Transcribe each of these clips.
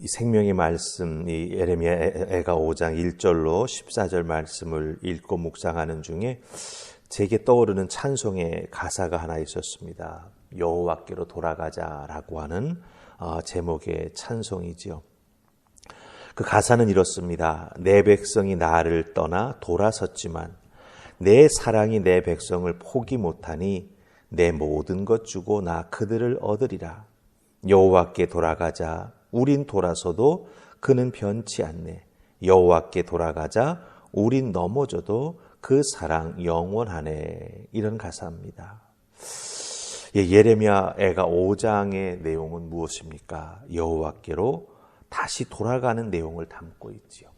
이 생명의 말씀, 이 예레미야가 5장 1절로 14절 말씀을 읽고 묵상하는 중에 제게 떠오르는 찬송의 가사가 하나 있었습니다. 여호와께로 돌아가자라고 하는 어, 제목의 찬송이지요. 그 가사는 이렇습니다. 내 백성이 나를 떠나 돌아섰지만 내 사랑이 내 백성을 포기 못하니 내 모든 것 주고 나 그들을 얻으리라. 여호와께 돌아가자. 우린 돌아서도 그는 변치 않네. 여호와께 돌아가자. 우린 넘어져도 그 사랑 영원하네. 이런 가사입니다. 예, 예레미야 애가 5장의 내용은 무엇입니까? 여호와께로 다시 돌아가는 내용을 담고 있지요.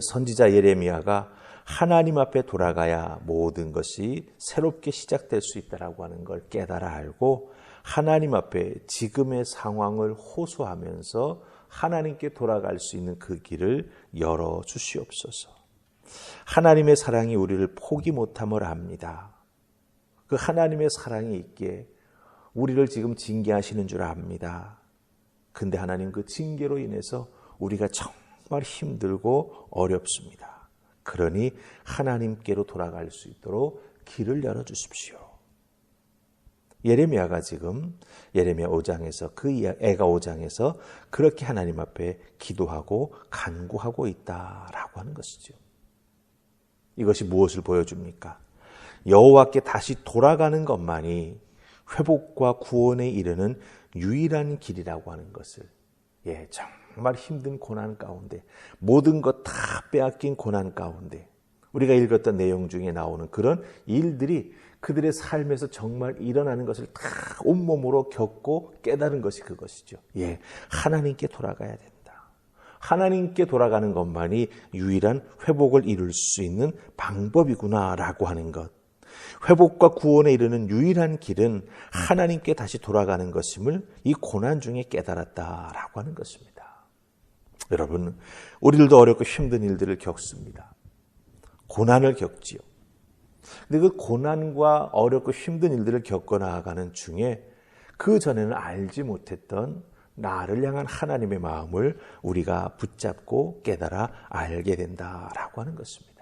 선지자 예레미야가 하나님 앞에 돌아가야 모든 것이 새롭게 시작될 수 있다라고 하는 걸 깨달아 알고 하나님 앞에 지금의 상황을 호소하면서 하나님께 돌아갈 수 있는 그 길을 열어 주시옵소서. 하나님의 사랑이 우리를 포기 못함을 압니다. 그 하나님의 사랑이 있기에 우리를 지금 징계하시는 줄 압니다. 근데 하나님 그 징계로 인해서 우리가 정말 힘들고 어렵습니다. 그러니 하나님께로 돌아갈 수 있도록 길을 열어 주십시오. 예레미야가 지금 예레미야 5장에서 그 애가 5장에서 그렇게 하나님 앞에 기도하고 간구하고 있다라고 하는 것이죠. 이것이 무엇을 보여줍니까? 여호와께 다시 돌아가는 것만이 회복과 구원에 이르는 유일한 길이라고 하는 것을 예, 정말 힘든 고난 가운데 모든 것 다 빼앗긴 고난 가운데 우리가 읽었던 내용 중에 나오는 그런 일들이 그들의 삶에서 정말 일어나는 것을 다 온몸으로 겪고 깨달은 것이 그것이죠. 예, 하나님께 돌아가야 된다. 하나님께 돌아가는 것만이 유일한 회복을 이룰 수 있는 방법이구나라고 하는 것. 회복과 구원에 이르는 유일한 길은 하나님께 다시 돌아가는 것임을 이 고난 중에 깨달았다라고 하는 것입니다. 여러분, 우리들도 어렵고 힘든 일들을 겪습니다. 고난을 겪지요. 근데 그 고난과 어렵고 힘든 일들을 겪어 나가는 중에 그 전에는 알지 못했던 나를 향한 하나님의 마음을 우리가 붙잡고 깨달아 알게 된다라고 하는 것입니다.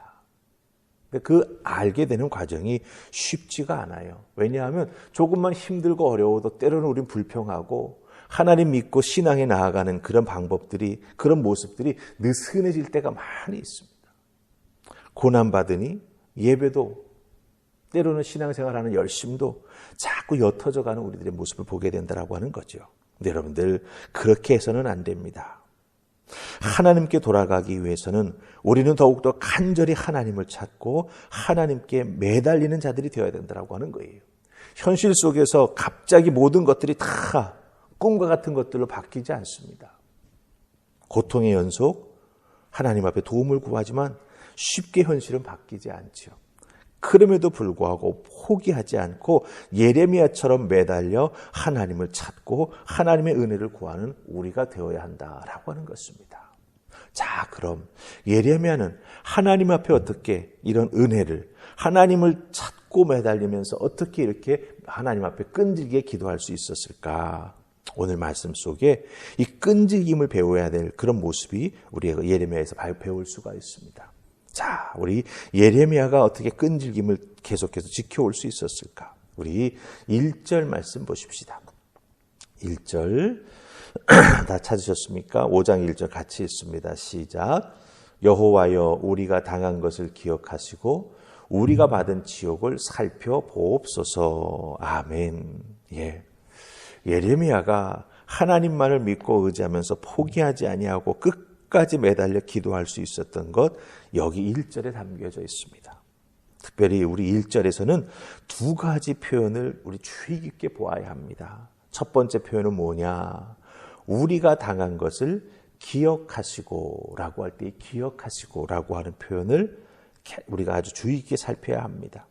그 알게 되는 과정이 쉽지가 않아요. 왜냐하면 조금만 힘들고 어려워도 때로는 우린 불평하고 하나님 믿고 신앙에 나아가는 그런 방법들이 그런 모습들이 느슨해질 때가 많이 있습니다. 고난 받으니 예배도 때로는 신앙생활하는 열심도 자꾸 옅어져 가는 우리들의 모습을 보게 된다라고 하는 거죠. 근데 여러분들 그렇게 해서는 안 됩니다. 하나님께 돌아가기 위해서는 우리는 더욱더 간절히 하나님을 찾고 하나님께 매달리는 자들이 되어야 된다고 하는 거예요. 현실 속에서 갑자기 모든 것들이 다 꿈과 같은 것들로 바뀌지 않습니다. 고통의 연속, 하나님 앞에 도움을 구하지만 쉽게 현실은 바뀌지 않죠. 그럼에도 불구하고 포기하지 않고 예레미야처럼 매달려 하나님을 찾고 하나님의 은혜를 구하는 우리가 되어야 한다라고 하는 것입니다. 자, 그럼 예레미야는 하나님 앞에 어떻게 이런 은혜를 하나님을 찾고 매달리면서 어떻게 이렇게 하나님 앞에 끈질기게 기도할 수 있었을까? 오늘 말씀 속에 이 끈질김을 배워야 될 그런 모습이 우리가 예레미야에서 배울 수가 있습니다. 자, 우리 예레미야가 어떻게 끈질김을 계속해서 지켜올 수 있었을까? 우리 1절 말씀 보십시다. 1절 다 찾으셨습니까? 5장 1절 같이 있습니다. 시작. 여호와여 우리가 당한 것을 기억하시고 우리가 받은 지옥을 살펴보옵소서. 아멘. 예. 예레미야가 하나님만을 믿고 의지하면서 포기하지 아니하고 끝 끝까지 매달려 기도할 수 있었던 것 여기 1절에 담겨져 있습니다. 특별히 우리 1절에서는 두 가지 표현을 우리 주의 깊게 보아야 합니다. 첫 번째 표현은 뭐냐? 우리가 당한 것을 기억하시고 라고 할 때 기억하시고 라고 하는 표현을 우리가 아주 주의 깊게 살펴야 합니다.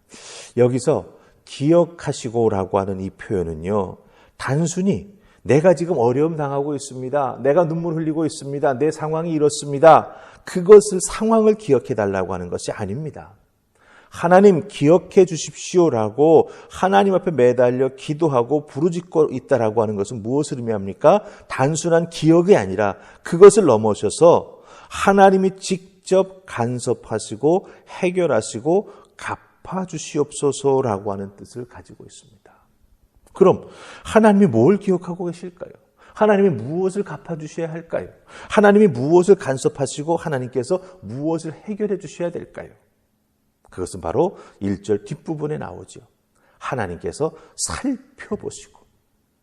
여기서 기억하시고 라고 하는 이 표현은요, 단순히 내가 지금 어려움 당하고 있습니다. 내가 눈물 흘리고 있습니다. 내 상황이 이렇습니다. 그것을 상황을 기억해 달라고 하는 것이 아닙니다. 하나님 기억해 주십시오라고 하나님 앞에 매달려 기도하고 부르짖고 있다라고 하는 것은 무엇을 의미합니까? 단순한 기억이 아니라 그것을 넘어서서 하나님이 직접 간섭하시고 해결하시고 갚아 주시옵소서라고 하는 뜻을 가지고 있습니다. 그럼 하나님이 뭘 기억하고 계실까요? 하나님이 무엇을 갚아주셔야 할까요? 하나님이 무엇을 간섭하시고 하나님께서 무엇을 해결해 주셔야 될까요? 그것은 바로 1절 뒷부분에 나오죠. 하나님께서 살펴보시고,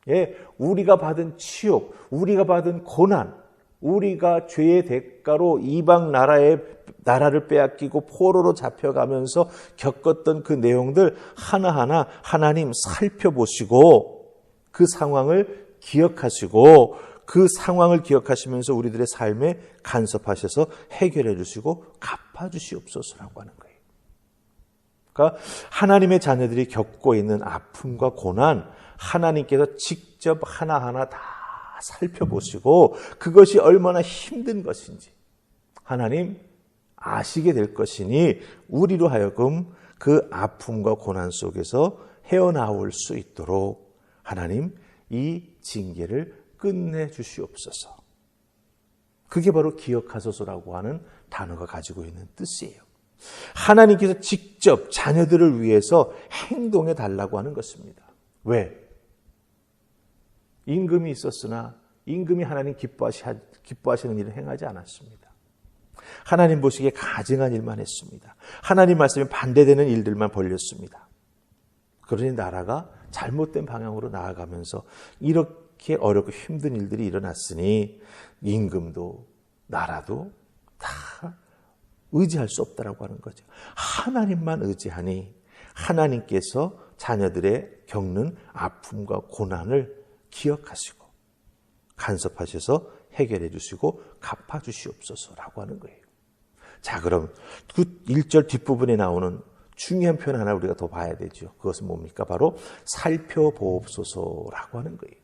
예, 우리가 받은 치욕, 우리가 받은 고난, 우리가 죄의 대가로 이방 나라의 나라를 빼앗기고 포로로 잡혀가면서 겪었던 그 내용들 하나하나 하나님 살펴보시고 그 상황을 기억하시고 그 상황을 기억하시면서 우리들의 삶에 간섭하셔서 해결해 주시고 갚아 주시옵소서라고 하는 거예요. 그러니까 하나님의 자녀들이 겪고 있는 아픔과 고난 하나님께서 직접 하나하나 다 살펴보시고 그것이 얼마나 힘든 것인지 하나님 아시게 될 것이니 우리로 하여금 그 아픔과 고난 속에서 헤어나올 수 있도록 하나님 이 징계를 끝내 주시옵소서. 그게 바로 기억하소서라고 하는 단어가 가지고 있는 뜻이에요. 하나님께서 직접 자녀들을 위해서 행동해 달라고 하는 것입니다. 왜? 임금이 있었으나 임금이 하나님 기뻐하시는 일을 행하지 않았습니다. 하나님 보시기에 가증한 일만 했습니다. 하나님 말씀에 반대되는 일들만 벌렸습니다. 그러니 나라가 잘못된 방향으로 나아가면서 이렇게 어렵고 힘든 일들이 일어났으니 임금도 나라도 다 의지할 수 없다라고 하는 거죠. 하나님만 의지하니 하나님께서 자녀들의 겪는 아픔과 고난을 기억하시고 간섭하셔서 해결해 주시고 갚아 주시옵소서라고 하는 거예요. 자, 그럼 그 1절 뒷부분에 나오는 중요한 표현 하나 우리가 더 봐야 되죠. 그것은 뭡니까? 바로 살펴보옵소서라고 하는 거예요.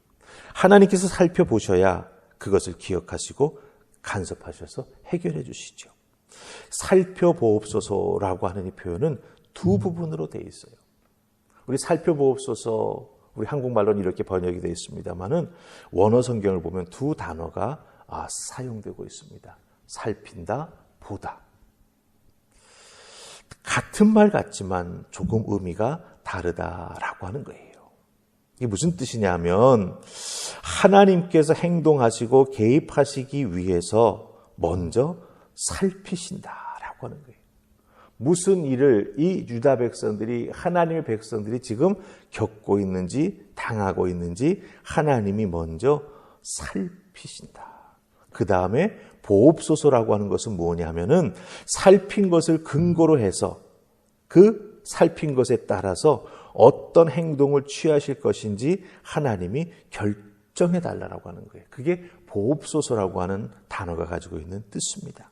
하나님께서 살펴보셔야 그것을 기억하시고 간섭하셔서 해결해 주시죠. 살펴보옵소서라고 하는 이 표현은 두 부분으로 되어 있어요. 우리 살펴보옵소서 우리 한국말로는 이렇게 번역이 되어 있습니다만은 원어 성경을 보면 두 단어가 아, 사용되고 있습니다. 살핀다, 보다. 같은 말 같지만 조금 의미가 다르다라고 하는 거예요. 이게 무슨 뜻이냐면 하나님께서 행동하시고 개입하시기 위해서 먼저 살피신다라고 하는 거예요. 무슨 일을 이 유다 백성들이 하나님의 백성들이 지금 겪고 있는지 당하고 있는지 하나님이 먼저 살피신다. 그 다음에 보옵소서라고 하는 것은 뭐냐면은 살핀 것을 근거로 해서 그 살핀 것에 따라서 어떤 행동을 취하실 것인지 하나님이 결정해 달라고 하는 거예요. 그게 보옵소서라고 하는 단어가 가지고 있는 뜻입니다.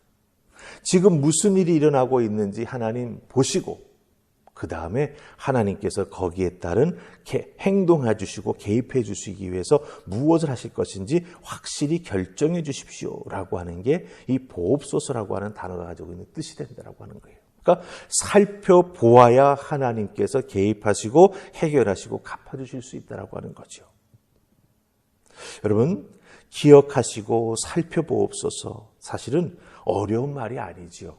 지금 무슨 일이 일어나고 있는지 하나님 보시고 그 다음에 하나님께서 거기에 따른 행동해 주시고 개입해 주시기 위해서 무엇을 하실 것인지 확실히 결정해 주십시오라고 하는 게 이 보옵소서라고 하는 단어가 가지고 있는 뜻이 된다라고 하는 거예요. 그러니까 살펴보아야 하나님께서 개입하시고 해결하시고 갚아주실 수 있다라고 하는 거죠. 여러분 기억하시고 살펴보옵소서 사실은 어려운 말이 아니지요.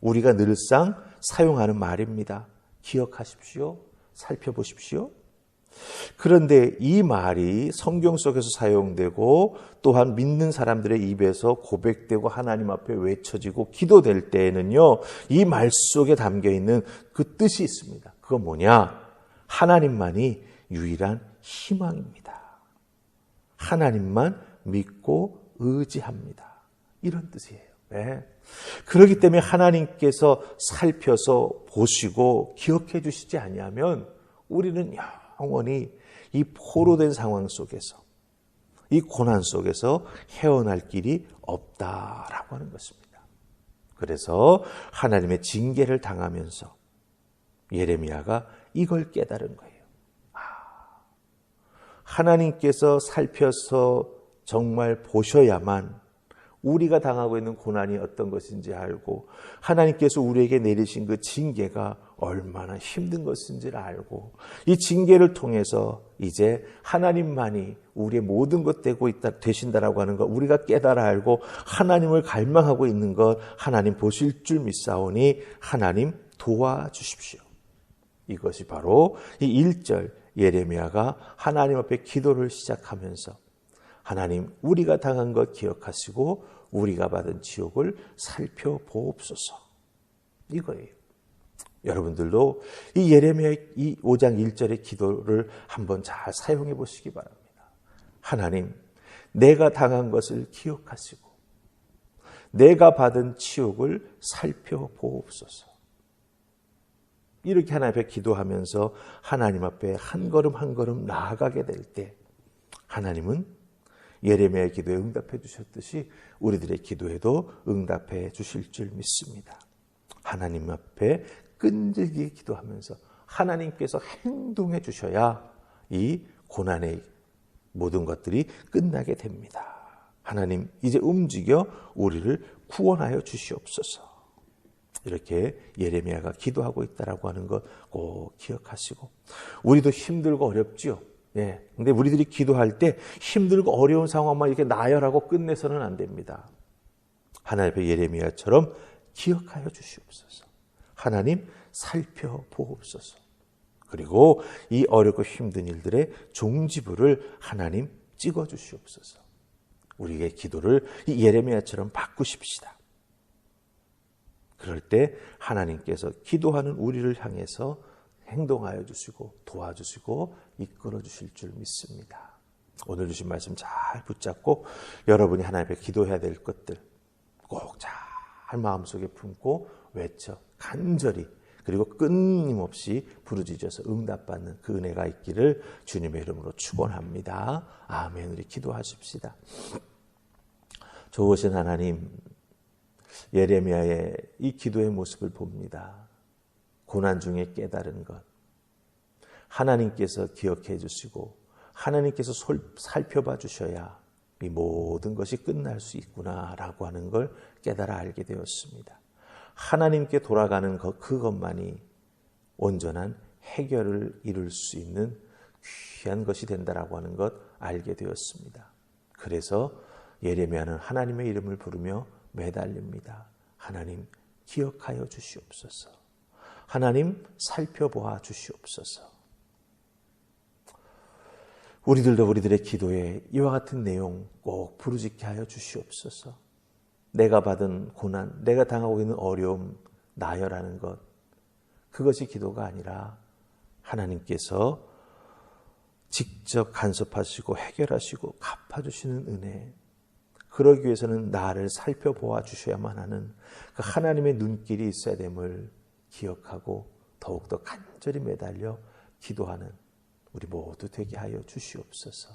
우리가 늘상 사용하는 말입니다. 기억하십시오. 살펴보십시오. 그런데 이 말이 성경 속에서 사용되고 또한 믿는 사람들의 입에서 고백되고 하나님 앞에 외쳐지고 기도될 때에는요, 이 말 속에 담겨 있는 그 뜻이 있습니다. 그건 뭐냐? 하나님만이 유일한 희망입니다. 하나님만 믿고 의지합니다. 이런 뜻이에요. 네. 그렇기 때문에 하나님께서 살펴서 보시고 기억해 주시지 아니하면 우리는 영원히 이 포로된 상황 속에서 이 고난 속에서 헤어날 길이 없다라고 하는 것입니다. 그래서 하나님의 징계를 당하면서 예레미야가 이걸 깨달은 거예요. 아, 하나님께서 살펴서 정말 보셔야만 우리가 당하고 있는 고난이 어떤 것인지 알고 하나님께서 우리에게 내리신 그 징계가 얼마나 힘든 것인지를 알고 이 징계를 통해서 이제 하나님만이 우리의 모든 것 되고 있다 되신다라고 하는 것 우리가 깨달아 알고 하나님을 갈망하고 있는 것 하나님 보실 줄 믿사오니 하나님 도와주십시오. 이것이 바로 이 1절 예레미야가 하나님 앞에 기도를 시작하면서 하나님 우리가 당한 것 기억하시고 우리가 받은 지옥을 살펴보옵소서. 이거예요. 여러분들도 이 예레미야 이 5장 1절의 기도를 한번 잘 사용해 보시기 바랍니다. 하나님, 내가 당한 것을 기억하시고 내가 받은 치욕을 살펴보옵소서. 이렇게 하나님 앞에 기도하면서 하나님 앞에 한 걸음 한 걸음 나아가게 될 때 하나님은 예레미야의 기도에 응답해 주셨듯이 우리들의 기도에도 응답해 주실 줄 믿습니다. 하나님 앞에 끈질기게 기도하면서 하나님께서 행동해 주셔야 이 고난의 모든 것들이 끝나게 됩니다. 하나님 이제 움직여 우리를 구원하여 주시옵소서. 이렇게 예레미야가 기도하고 있다라고 하는 것 꼭 기억하시고 우리도 힘들고 어렵지요. 예. 근데 우리들이 기도할 때 힘들고 어려운 상황만 이렇게 나열하고 끝내서는 안 됩니다. 하나님의 예레미야처럼 기억하여 주시옵소서. 하나님 살펴보옵소서. 그리고 이 어렵고 힘든 일들의 종지부를 하나님 찍어 주시옵소서. 우리의 기도를 이 예레미야처럼 바꾸십시다. 그럴 때 하나님께서 기도하는 우리를 향해서 행동하여 주시고 도와주시고 이끌어 주실 줄 믿습니다. 오늘 주신 말씀 잘 붙잡고 여러분이 하나님 앞에 기도해야 될 것들 꼭 잘 마음속에 품고 외쳐 간절히 그리고 끊임없이 부르짖어서 응답받는 그 은혜가 있기를 주님의 이름으로 축원합니다. 아멘. 우리 기도하십시다. 좋으신 하나님 예레미야의 이 기도의 모습을 봅니다. 고난 중에 깨달은 것. 하나님께서 기억해 주시고 하나님께서 살펴봐 주셔야 이 모든 것이 끝날 수 있구나라고 하는 걸 깨달아 알게 되었습니다. 하나님께 돌아가는 것 그것만이 온전한 해결을 이룰 수 있는 귀한 것이 된다라고 하는 것 알게 되었습니다. 그래서 예레미야는 하나님의 이름을 부르며 매달립니다. 하나님 기억하여 주시옵소서. 하나님 살펴보아 주시옵소서. 우리들도 우리들의 기도에 이와 같은 내용 꼭 부르짖게 하여 주시옵소서. 내가 받은 고난, 내가 당하고 있는 어려움, 나열하는 것, 그것이 기도가 아니라 하나님께서 직접 간섭하시고 해결하시고 갚아주시는 은혜, 그러기 위해서는 나를 살펴보아 주셔야만 하는 그 하나님의 눈길이 있어야 됨을 기억하고 더욱더 간절히 매달려 기도하는 우리 모두 되게 하여 주시옵소서.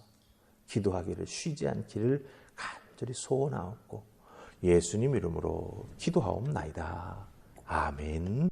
기도하기를 쉬지 않기를 간절히 소원하옵고 예수님 이름으로 기도하옵나이다. 아멘.